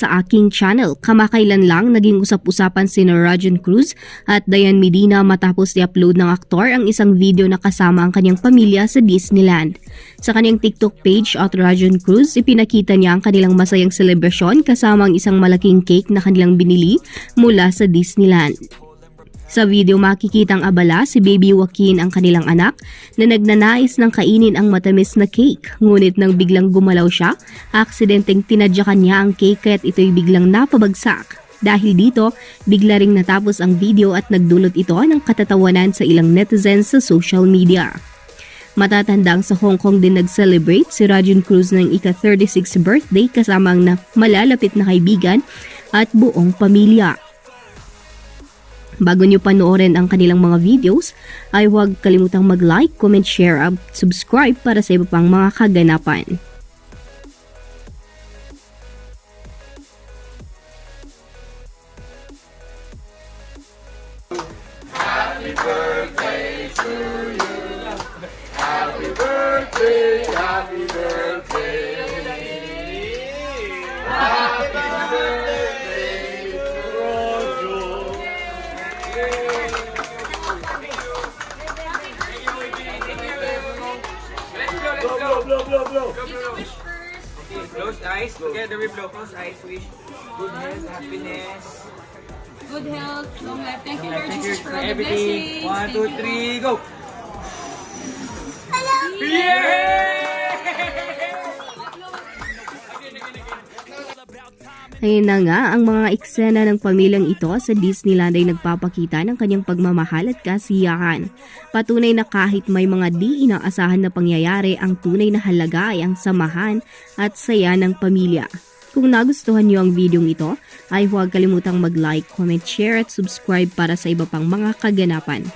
sa aking channel. Kamakailan lang naging usap-usapan si Rajon Cruz at Diane Medina matapos i-upload ng aktor ang isang video na kasama ang kanyang pamilya sa Disneyland. Sa kanyang TikTok page at Rajon Cruz, ipinakita niya ang kanilang masayang selebrasyon kasama ang isang malaking cake na kanilang binili mula sa Disneyland. Sa video makikitang abala si Baby Joaquin ang kanilang anak na nagnanais ng kainin ang matamis na cake. Ngunit nang biglang gumalaw siya, aksidenteng tinadyakan niya ang cake kaya't ito'y biglang napabagsak. Dahil dito, bigla ring natapos ang video at nagdulot ito ng katatawanan sa ilang netizens sa social media. Matatandang sa Hong Kong din nag-celebrate si Rajon Cruz ng ika-36 birthday kasama ang na malalapit na kaibigan at buong pamilya. Bago nyo panoorin ang kanilang mga videos, ay huwag kalimutang mag-like, comment, share, at subscribe para sa iba pang mga kaganapan. Blow, blow, blow, blow. Okay, close eyes. Together we blow. Close eyes. Wish good health, happiness. Good health, long life. Thank you, Lord Jesus, for all the blessings. One, two, three, go. Yay! Ayun na nga, ang mga eksena ng pamilyang ito sa Disneyland ay nagpapakita ng kanyang pagmamahal at kasiyahan. Patunay na kahit may mga di inaasahan na pangyayari, ang tunay na halaga ay ang samahan at saya ng pamilya. Kung nagustuhan niyo ang videong ito, ay huwag kalimutang mag-like, comment, share at subscribe para sa iba pang mga kaganapan.